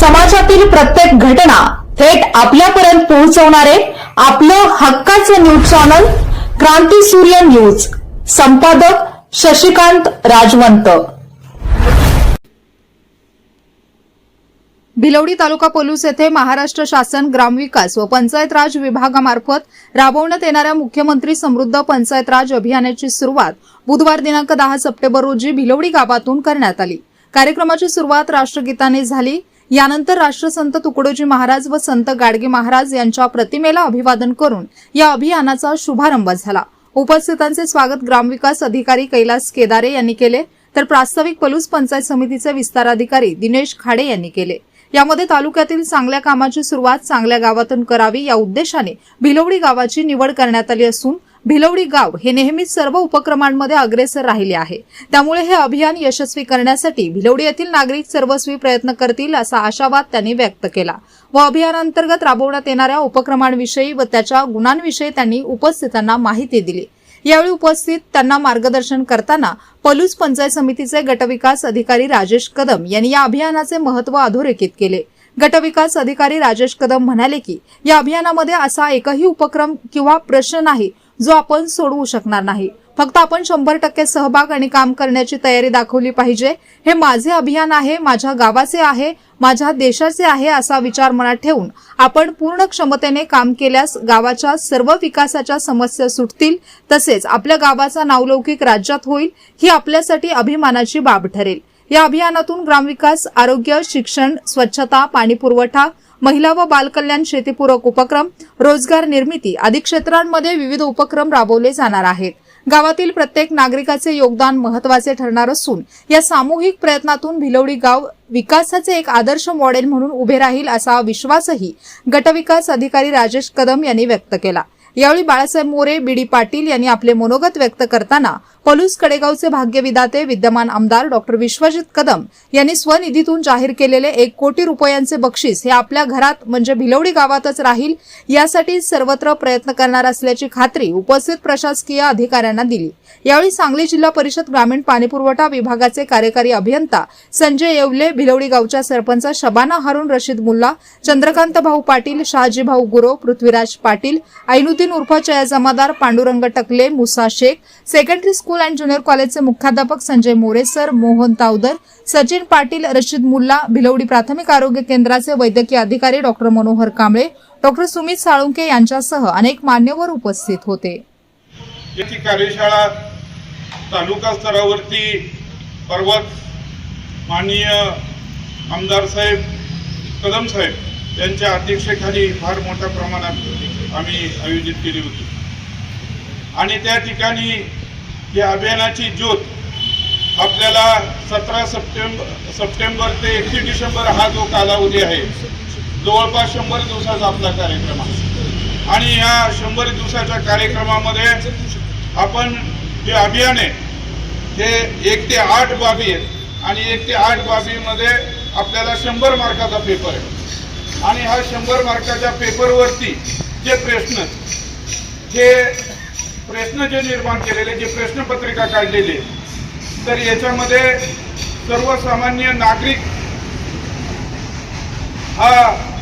समाजातील प्रत्येक घटना थेट आपल्यापर्यंत पोहोचवणारे आपलं हक्काचं न्यूज चॅनल क्रांती सूर्य न्यूज. संपादक शशिकांत राजवंत. भिलवडी तालुका पोलीस येथे महाराष्ट्र शासन ग्रामविकास व पंचायत राज विभागामार्फत राबवण्यात येणाऱ्या मुख्यमंत्री समृद्ध पंचायत राज अभियानाची सुरुवात बुधवार दिनांक दहा सप्टेंबर रोजी भिलवडी गावातून करण्यात आली. कार्यक्रमाची सुरुवात राष्ट्रगीताने झाली. यानंतर राष्ट्रसंत तुकडोजी महाराज व संत गाडगे महाराज यांच्या प्रतिमेला अभिवादन करून या अभियानाचा शुभारंभ झाला. उपस्थितांचे स्वागत ग्रामविकास अधिकारी कैलास केदारे यांनी केले तर प्रास्ताविक पलूस पंचायत समितीचे विस्ताराधिकारी दिनेश खाडे यांनी केले. यामध्ये तालुक्यातील चांगल्या कामाची सुरुवात चांगल्या गावातून करावी या उद्देशाने भिलवडी गावाची निवड करण्यात आली असून भिलवडी गाव हे नेहमीच सर्व उपक्रमांमध्ये अग्रेसर राहिले आहे. त्यामुळे हे अभियान यशस्वी करण्यासाठी भिलवडी येथील नागरिक सर्वस्वी प्रयत्न करतील असा आशावाद त्यांनी व्यक्त केला व अभियानांतर्गत राबवण्यात येणाऱ्या उपक्रमांविषयी व त्याच्या गुणांविषयी त्यांनी उपस्थितांना माहिती दिली. यावेळी उपस्थित त्यांना मार्गदर्शन करताना पलूस पंचायत समितीचे गटविकास अधिकारी राजेश कदम यांनी या अभियानाचे महत्त्व अधोरेखित केले. गटविकास अधिकारी राजेश कदम म्हणाले की या अभियानामध्ये असा एकही उपक्रम किंवा प्रश्न नाही जो आपण सोडवू शकणार नाही. फक्त आपण शंभर टक्के सहभाग आणि काम करण्याची तयारी दाखवली पाहिजे. हे माझे अभियान आहे माझ्या गावाचे आहे माझ्या देशाचे आहे असा विचार मनात ठेवून आपण पूर्ण क्षमतेने काम केल्यास गावाच्या सर्व विकासाच्या समस्या सुटतील तसेच आपल्या गावाचा नावलौकिक राज्यात होईल ही आपल्यासाठी अभिमानाची बाब ठरेल. या अभियानातून ग्रामविकास आरोग्य शिक्षण स्वच्छता पाणी पुरवठा महिला व बालकल्याण शेतीपूरक उपक्रम रोजगार निर्मिती आदी क्षेत्रांमध्ये विविध उपक्रम राबवले जाणार आहेत. गावातील प्रत्येक नागरिकाचे योगदान महत्त्वाचे ठरणार असून या सामूहिक प्रयत्नातून भिलवडी गाव विकासाचे एक आदर्श मॉडेल म्हणून उभे राहील असा विश्वासही गटविकास अधिकारी राजेश कदम यांनी व्यक्त केला. यावेळी बाळासाहेब मोरे बी डी पाटील यांनी आपले मनोगत व्यक्त करताना पलूस कडेगावचे भाग्यविदाते विद्यमान आमदार डॉक्टर विश्वजित कदम यांनी स्वनिधीतून जाहीर केलेले एक कोटी रुपयांचे बक्षीस हे आपल्या घरात म्हणजे भिलवडी गावातच राहील यासाठी सर्वत्र प्रयत्न करणार असल्याची खात्री उपस्थित प्रशासकीय अधिकाऱ्यांना दिली. यावेळी सांगली जिल्हा परिषद ग्रामीण पाणीपुरवठा विभागाचे कार्यकारी अभियंता संजय येवले भिलवडी गावच्या सरपंच शबाना हारून रशीद मुल्ला चंद्रकांत भाऊ पाटील शहाजी भाऊ पृथ्वीराज पाटील ऐनुद्दीन उर्फ चया Jamadar Pandurang Takle Musa Shaikh secondary school school and junior कॉलेजचे मुख्याध्यापक संजय मोरे सर मोहन तावदर सचिन पाटील रशीद मुल्ला भिलवडी प्राथमिक आरोग्य केंद्राचे वैद्यकीय अधिकारी डॉक्टर मनोहर कांबळे डॉक्टर सुमित साळुंके यांच्यासह अनेक मान्यवर उपस्थित होते. याची कार्यशाळा तालुका स्तरावरती पर्वत माननीय आमदार साहेब कदम साहेब यांच्या अध्यक्षतेखाली फार मोठ्या प्रमाणात आम्ही आयोजित केली होती. आणि त्या ठिकाणी या अभियानाची ज्योत आपल्याला सतरा सप्टेंबर सप्टेंबर ते एकतीस डिसेंबर हा जो कालावधी आहे जवळपास शंभर दिवसाचा आपला कार्यक्रम आहे. आणि या शंभर दिवसाच्या कार्यक्रमामध्ये आपण जे अभियान आहे ते एक ते आठ बाबी आहेत. आणि एक ते आठ बाबीमध्ये आपल्याला शंभर मार्काचा पेपर आहे. आणि हा शंभर मार्काच्या पेपरवरती जे प्रश्न हे प्रश्न जे निर्माण केलेले जे प्रश्नपत्रिका काढलेली तर याच्यामध्ये सर्वसामान्य नागरिक हा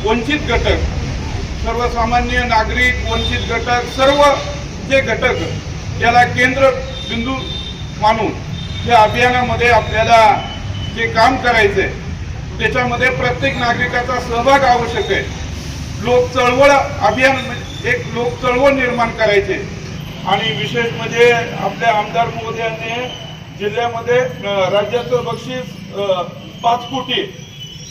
वंचित घटक सर्वसामान्य नागरिक वंचित घटक सर्व जे घटक याला केंद्र बिंदू मानून या अभियानामध्ये आपल्याला जे काम करायचंय त्याच्यामध्ये प्रत्येक नागरिकाचा सहभाग आवश्यक आहे. लोक चळवळ अभियान म्हणजे एक लोक चळवळ निर्माण करायचे आणि विशेष म्हणजे आपल्या आमदार महोदयांनी जिल्ह्यामध्ये राज्याचं बक्षीस पाच कोटी.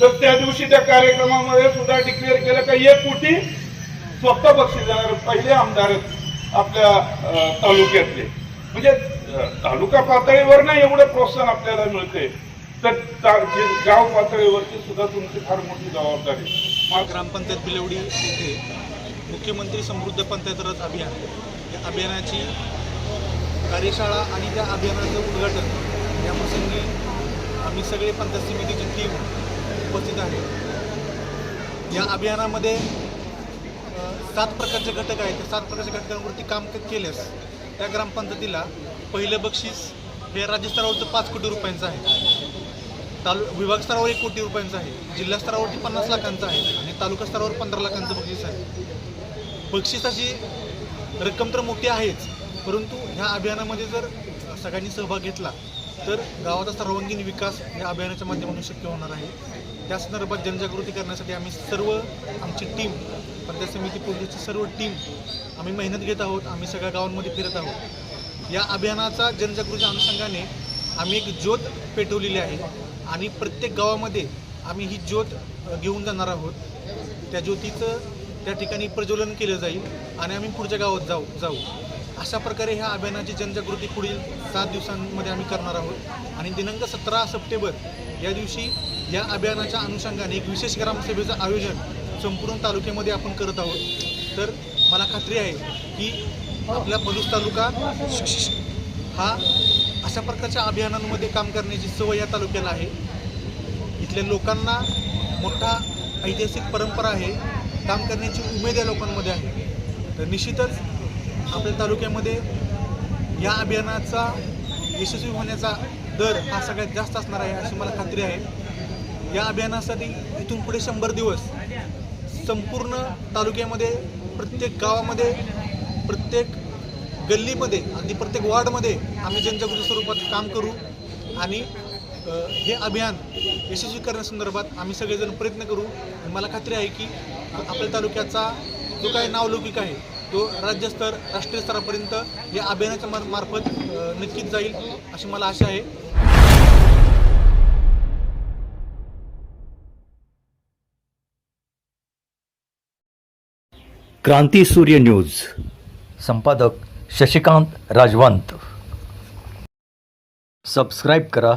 तर त्या दिवशी त्या कार्यक्रमामध्ये सुद्धा डिक्लेअर केलं का एक कोटी स्वतः बक्षीस जाणार पहिले आमदार आपल्या तालुक्यातले. म्हणजे तालुका पातळीवर ना एवढं प्रोत्साहन आपल्याला मिळते तर गाव पातळीवरती सुद्धा तुमची फार मोठी जबाबदारी. ग्रामपंचायत बिलवडी येथे मुख्यमंत्री समृद्ध पंचायत रथ अभियान. या अभियानाची कार्यशाळा आणि त्या अभियानाचं उद्घाटन. या प्रसंगी आम्ही सगळे पंचायत समितीची टीम उपस्थित आहे. या अभियानामध्ये सात प्रकारचे घटक आहेत. त्या सात प्रकारच्या घटकांवरती काम केल्यास त्या ग्रामपंचायतीला पहिलं बक्षीस हे राज्यस्तरावरचं पाच कोटी रुपयांचं आहे. तालु विभाग स्तरावर एक कोटी रुपयांचं आहे. जिल्हा स्तरावरती पन्नास लाखांचं आहे. आणि तालुका स्तरावर पंधरा लाखांचं बक्षीस आहे. बक्षिसाची रक्कम तर मोठी आहेच. परंतु ह्या अभियानामध्ये जर सगळ्यांनी सहभाग घेतला तर गावाचा सर्वांगीण विकास या अभियानाच्या माध्यमातून शक्य होणार आहे. त्या संदर्भात जनजागृती करण्यासाठी आम्ही सर्व आमची टीम पंचायत समिती पोलिसची सर्व टीम आम्ही मेहनत घेत आहोत. आम्ही सगळ्या गावांमध्ये फिरत आहोत. या अभियानाचा जनजागृतीच्या अनुषंगाने आम्ही एक ज्योत पेटवलेली आहे आणि प्रत्येक गावामध्ये आम्ही ही ज्योत घेऊन जाणार आहोत. त्या ज्योतीचं त्या ठिकाणी प्रज्वलन केलं जाईल आणि आम्ही पुढच्या गावात जाऊ जाऊ. अशा प्रकारे ह्या अभियानाची जनजागृती पुढील सात दिवसांमध्ये आम्ही करणार आहोत. आणि दिनांक सतरा सप्टेंबर या दिवशी या अभियानाच्या अनुषंगाने एक विशेष ग्रामसभेचं आयोजन संपूर्ण तालुक्यामध्ये आपण करत आहोत. तर मला खात्री आहे की आपला पलूस तालुका हा अशा प्रकारच्या अभियानांमध्ये काम करण्याची सवय या तालुक्याला आहे. इथल्या लोकांना मोठा ऐतिहासिक परंपरा आहे. काम करण्याची उमेद या लोकांमध्ये आहे. तर निश्चितच आपल्या तालुक्यामध्ये या अभियानाचा यशस्वी होण्याचा दर हा सगळ्यात जास्त असणार आहे अशी मला खात्री आहे. या अभियानासाठी इथून पुढे शंभर दिवस संपूर्ण तालुक्यामध्ये प्रत्येक गावामध्ये प्रत्येक गल्लीमध्ये अगदी प्रत्येक वॉर्डमध्ये आम्ही जनजागृती स्वरूपात काम करू आणि हे अभियान यशस्वी करण्यासंदर्भात आम्ही सगळेजण प्रयत्न करू. आणि मला खात्री आहे की आपल्या तालुक्याचा जो काही नावलौकिक आहे तो राज्यस्तर राष्ट्रीय स्तरापर्यंत या अभियानाच्या मार मार्फत नक्कीच जाईल अशी मला आशा आहे. क्रांती सूर्य न्यूज. संपादक शशिकांत राजवंत. सबस्क्राईब करा.